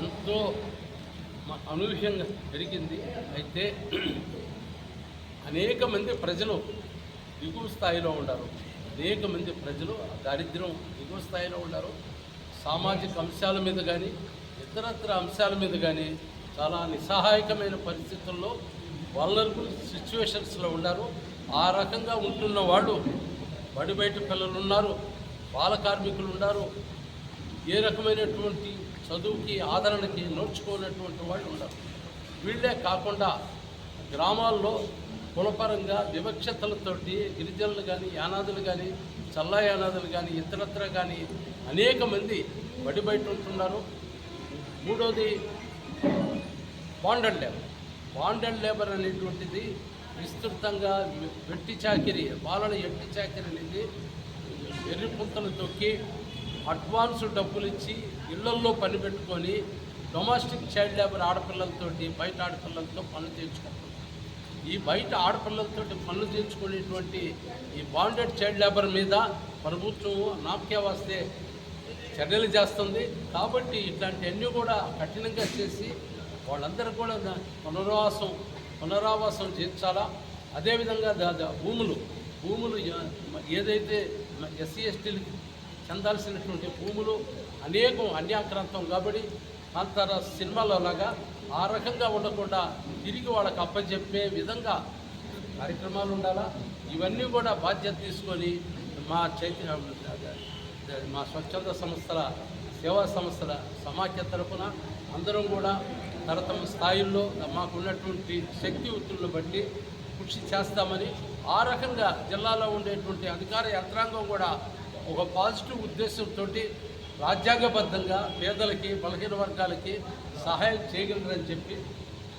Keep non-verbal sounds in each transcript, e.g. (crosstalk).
ఎంతో అనూహ్యంగా జరిగింది. అయితే (clears throat) అనేక మంది ప్రజలు దిగువ స్థాయిలో ఉండరు అనేక మంది ప్రజలు దారిద్ర్యం దిగువ స్థాయిలో ఉండరు సామాజిక అంశాల మీద కానీ ఇతరత్ర అంశాల మీద కానీ చాలా నిస్సహాయకమైన పరిస్థితుల్లో వలనరబుల్ సిచ్యువేషన్స్లో ఉన్నారు. ఆ రకంగా ఉంటున్న వాళ్ళు బడి బయట పిల్లలు ఉన్నారు బాల కార్మికులు ఉన్నారు. ఏ రకమైనటువంటి చదువుకి ఆదరణకి నోడ్చుకోనటువంటి వాళ్ళు ఉన్నారు. వీళ్ళే కాకుండా గ్రామాల్లో కులపరంగా వివక్షతలతోటి గిరిజనులు కానీ యానాదులు కానీ చల్లా యానాదులు కానీ ఇతరత్ర కానీ అనేక మంది బడి బయట ఉంటున్నారు. మూడోది బాండెడ్ లేబర్ బాండెడ్ లేబర్ అనేటువంటిది విస్తృతంగా వెట్టి చాకిరి బాలల ఎట్టి చాకిరి అనేది ఎర్రి పుంతలు తొక్కి అడ్వాన్స్ డబ్బులు ఇచ్చి ఇళ్ళల్లో పని పెట్టుకొని డొమెస్టిక్ చైల్డ్ లేబర్ ఆడపిల్లలతోటి బయట ఆడపిల్లలతో పనులు చేయించుకుంటారు ఈ బయట ఆడపిల్లలతోటి పనులు చేయించుకునేటువంటి ఈ బాండెడ్ చైల్డ్ లేబర్ మీద ప్రభుత్వం నామకే వస్తే చర్యలు చేస్తుంది. కాబట్టి ఇట్లాంటివన్నీ కూడా కఠినంగా చేసి వాళ్ళందరూ కూడా పునరావాసం పునరావాసం చేర్చాలా అదేవిధంగా దా- భూములు భూములు ఏదైతే ఎస్సీ ఎస్టీలకు చెందాల్సినటువంటి భూములు అనేకం అన్యాక్రాంతం కాబట్టి అంతర సినిమాలో లాగా ఆ రకంగా ఉండకుండా తిరిగి వాళ్ళకి అప్పచెప్పే విధంగా కార్యక్రమాలు ఉండాలా? ఇవన్నీ కూడా బాధ్యత తీసుకొని మా చైతన్య మా స్వచ్ఛంద సంస్థల సేవా సంస్థల సమాఖ్య తరపున అందరం కూడా తరతమ స్థాయిల్లో మాకున్నటువంటి శక్తి ఉత్తులను బట్టి కృషి చేస్తామని ఆ రకంగా జిల్లాలో ఉండేటువంటి అధికార యంత్రాంగం కూడా ఒక పాజిటివ్ ఉద్దేశంతో రాజ్యాంగబద్ధంగా పేదలకి బలహీన వర్గాలకి సహాయం చేయగలరని చెప్పి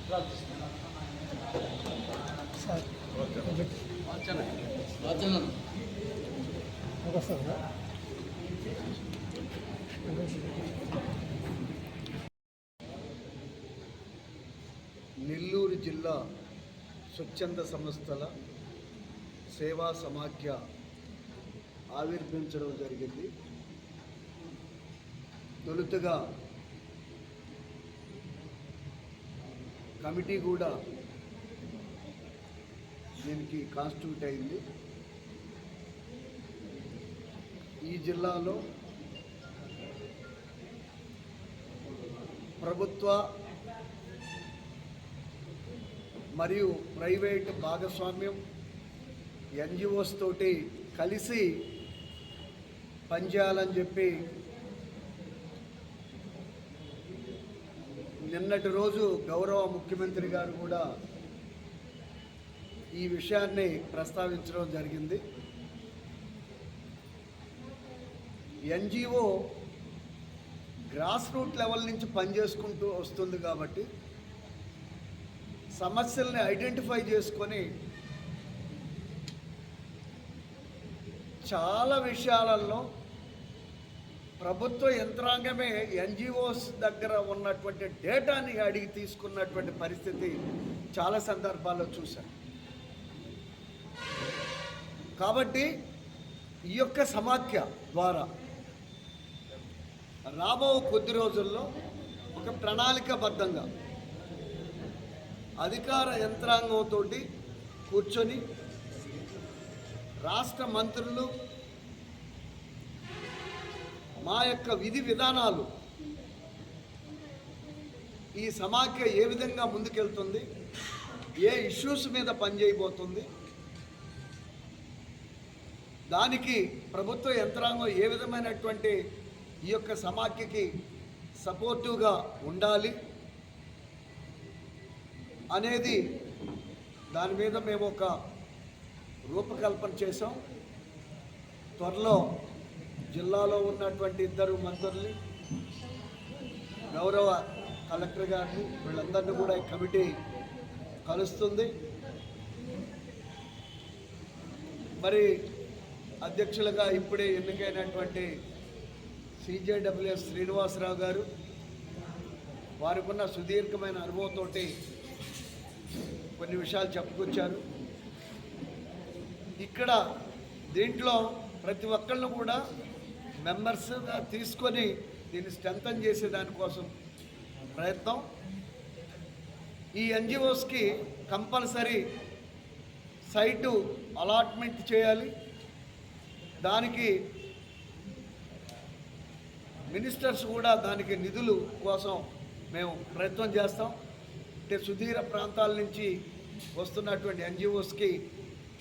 ప్రార్థిస్తున్నాను. నెల్లూరు జిల్లా స్వచ్ఛంద సంస్థల సేవా సమాఖ్య ఆవిర్భించడం జరిగింది. తొలుతగా కమిటీ కూడా దీనికి కాన్స్టిట్యూట్ అయింది. ఈ జిల్లాలో ప్రభుత్వ మరియు ప్రైవేట్ భాగస్వామ్యం ఎన్జిఓస్ తోటి కలిసి పనిచేయాలని చెప్పి నిన్నటి రోజు గౌరవ ముఖ్యమంత్రి గారు కూడా ఈ విషయాన్ని ప్రస్తావించడం జరిగింది. ఎన్జిఓ గ్రాస్ రూట్ లెవెల్ నుంచి పనిచేసుకుంటూ వస్తుంది కాబట్టి సమస్యల్ని ఐడెంటిఫై చేసుకొని చాలా విషయాలలో ప్రభుత్వ యంత్రాంగమే ఎన్జిఓస్ దగ్గర ఉన్నటువంటి డేటాని అడిగి తీసుకున్నటువంటి పరిస్థితి చాలా సందర్భాల్లో చూశాను కాబట్టి ఈ యొక్క సమాఖ్య ద్వారా రాబో కొద్ది రోజుల్లో ఒక ప్రణాళికాబద్ధంగా అధికార యంత్రాంగంతో కూర్చొని రాష్ట్ర మంత్రులు మా యొక్క విధి విధానాలు ఈ సమాఖ్య ఏ విధంగా ముందుకెళ్తుంది ఏ ఇష్యూస్ మీద పనిచేయబోతుంది దానికి ప్రభుత్వ యంత్రాంగం ఏ విధమైనటువంటి ఈ యొక్క సమాఖ్యకి సపోర్టివ్గా ఉండాలి అనేది దాని మీద మేము ఒక రూపకల్పన చేసాం త్వరలో జిల్లాలో ఉన్నటువంటి ఇద్దరు మంత్రుల్ని గౌరవ కలెక్టర్ గారిని వీళ్ళందరినీ కూడా ఈ కమిటీ కలుస్తుంది. మరి అధ్యక్షులుగా ఇప్పుడే ఎన్నికైనటువంటి సిజేడబ్ల్యూఎస్ శ్రీనివాసరావు గారు వారికున్న సుదీర్ఘమైన అనుభవంతో కొన్ని విషయాలు చెప్పుకొచ్చారు. ఇక్కడ దీంట్లో ప్రతి ఒక్కళ్ళను కూడా మెంబర్స్గా తీసుకొని దీన్ని స్ట్రెంథన్ చేసే దానికోసం ప్రయత్నం. ఈ ఎన్జిఓస్కి కంపల్సరీ సైటు అలాట్మెంట్ చేయాలి. దానికి మినిస్టర్స్ కూడా దానికి నిధులు కోసం మేము ప్రయత్నం చేస్తాం. అంటే సుదీర ప్రాంతాల నుంచి వస్తున్నటువంటి ఎన్జిఓస్కి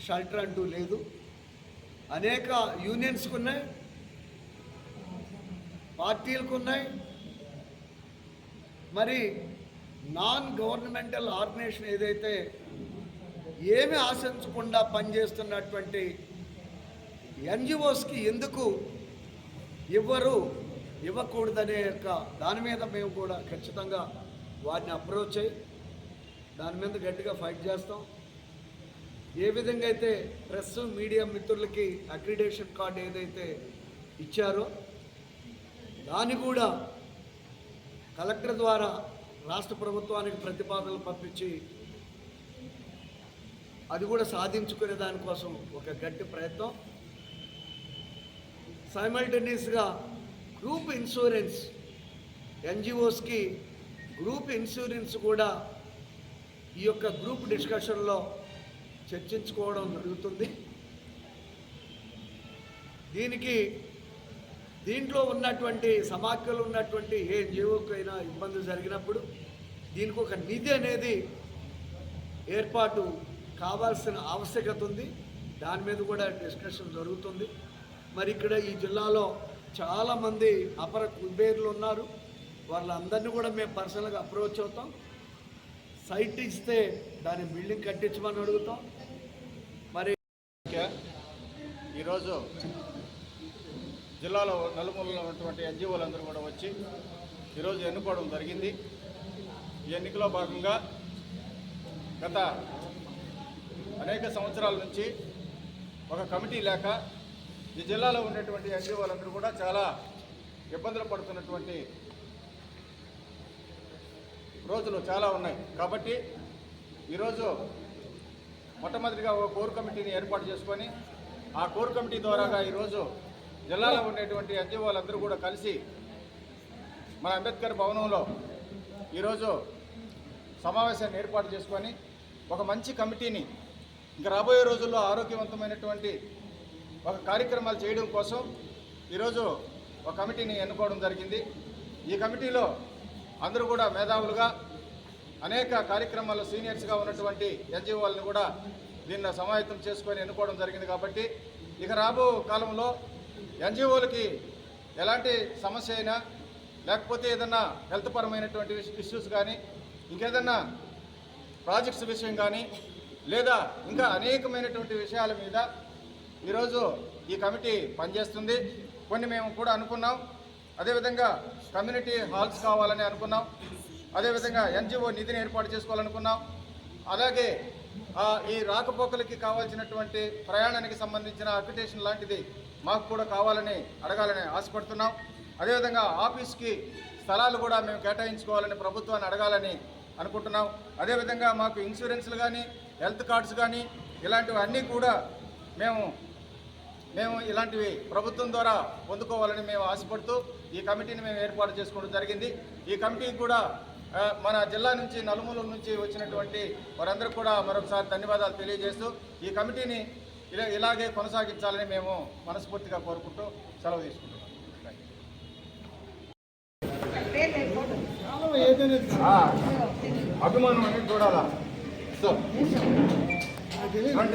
షెల్టర్ అంటూ లేదు. అనేక యూనియన్స్కి ఉన్నాయి. పార్టీలకు ఉన్నాయి. మరి నాన్ గవర్నమెంటల్ ఆర్గనైజేషన్ ఏదైతే ఏమి ఆశించకుండా పనిచేస్తున్నటువంటి ఎన్జిఓస్కి ఎందుకు ఇవ్వరు? ఇవ్వకూడదనే యొక్క దాని మీద మేము కూడా ఖచ్చితంగా వారిని అప్రోచ్ అయ్యి దాని మీద గట్టిగా ఫైట్ చేస్తాం. ఏ విధంగా అయితే ప్రెస్ మీడియా మిత్రులకి అక్రిడేషన్ కార్డు ఏదైతే ఇచ్చారో దాన్ని కూడా కలెక్టర్ ద్వారా రాష్ట్ర ప్రభుత్వానికి ప్రతిపాదనలు పంపించి అది కూడా సాధించుకునే దానికోసం ఒక గట్టి ప్రయత్నం. సైమల్టేనియస్గా గ్రూప్ ఇన్సూరెన్స్ ఎన్జిఓస్కి గ్రూప్ ఇన్సూరెన్స్ కూడా ఈ యొక్క గ్రూప్ డిస్కషన్లో చర్చించుకోవడం జరుగుతుంది. దీనికి దీంట్లో ఉన్నటువంటి సమాఖ్యలు ఉన్నటువంటి ఏ జీవోకైనా ఇబ్బంది జరిగినప్పుడు దీనికి ఒక నిధి అనేది ఏర్పాటు కావాల్సిన ఆవశ్యకత ఉంది. దాని మీద కూడా డిస్కషన్ జరుగుతుంది. మరి ఇక్కడ ఈ జిల్లాలో చాలామంది అపర కుబేర్లు ఉన్నారు. వాళ్ళందరినీ కూడా మేము పర్సనల్గా అప్రోచ్ అవుతాం. సైట్ ఇస్తే దాని బిల్డింగ్ కట్టించమని అడుగుతాం. మరి ఈరోజు జిల్లాలో నలుమూలలో ఉన్నటువంటి ఎన్జిఓలందరూ కూడా వచ్చి ఈరోజు ఎన్నుకోవడం జరిగింది. ఈ ఎన్నికలో భాగంగా గత అనేక సంవత్సరాల నుంచి ఒక కమిటీ లేక ఈ జిల్లాలో ఉన్నటువంటి ఎన్జిఓలందరూ కూడా చాలా ఇబ్బందులు పడుతున్నటువంటి రోజులు చాలా ఉన్నాయి. కాబట్టి ఈరోజు మొట్టమొదటిగా ఒక కోర్ కమిటీని ఏర్పాటు చేసుకొని ఆ కోర్ కమిటీ ద్వారాగా ఈరోజు జిల్లాలో ఉండేటువంటి ఎన్జిఓలందరూ కూడా కలిసి మన అంబేద్కర్ భవనంలో ఈరోజు సమావేశాన్ని ఏర్పాటు చేసుకొని ఒక మంచి కమిటీని ఇంకా రాబోయే రోజుల్లో ఆరోగ్యవంతమైనటువంటి ఒక కార్యక్రమాలు చేయడం కోసం ఈరోజు ఒక కమిటీని ఎన్నుకోవడం జరిగింది. ఈ కమిటీలో అందరూ కూడా మేధావులుగా అనేక కార్యక్రమాల్లో సీనియర్స్గా ఉన్నటువంటి ఎన్జిఓలను కూడా దీన్ని సమాయత్తం చేసుకొని ఎన్నుకోవడం జరిగింది కాబట్టి ఇక రాబో కాలంలో ఎన్జిఓలకి ఎలాంటి సమస్య అయినా లేకపోతే ఏదన్నా హెల్త్ పరమైనటువంటి ఇష్యూస్ కానీ ఇంకేదన్నా ప్రాజెక్ట్స్ విషయం కానీ లేదా ఇంకా అనేకమైనటువంటి విషయాల మీద ఈరోజు ఈ కమిటీ పనిచేస్తుంది. కొన్ని మేము కూడా అనుకున్నాం. అదేవిధంగా కమ్యూనిటీ హాల్స్ కావాలని అనుకున్నాం. అదేవిధంగా ఎన్జిఓ నిధిని ఏర్పాటు చేసుకోవాలనుకున్నాం. అలాగే ఈ రాకపోకలకి కావాల్సినటువంటి ప్రయాణానికి సంబంధించిన అప్లికేషన్ లాంటిది మాకు కూడా కావాలని అడగాలని ఆశపడుతున్నాం. అదేవిధంగా ఆఫీస్కి స్థలాలు కూడా మేము కేటాయించుకోవాలని ప్రభుత్వాన్ని అడగాలని అనుకుంటున్నాం. అదేవిధంగా మాకు ఇన్సూరెన్స్లు కానీ హెల్త్ కార్డ్స్ కానీ ఇలాంటివి అన్నీ కూడా మేము మేము ఇలాంటివి ప్రభుత్వం ద్వారా పొందుకోవాలని మేము ఆశపడుతూ ఈ కమిటీని మేము ఏర్పాటు చేసుకోవడం జరిగింది. ఈ కమిటీకి కూడా మన జిల్లా నుంచి నలుమూలల నుంచి వచ్చినటువంటి వారందరూ కూడా మరొకసారి ధన్యవాదాలు తెలియజేస్తూ ఈ కమిటీని ఇలా ఇలాగే కొనసాగించాలని మేము మనస్ఫూర్తిగా కోరుకుంటూ సెలవు తీసుకుంటున్నాం. అభిమానం అనేది చూడాలా? సో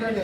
రండి,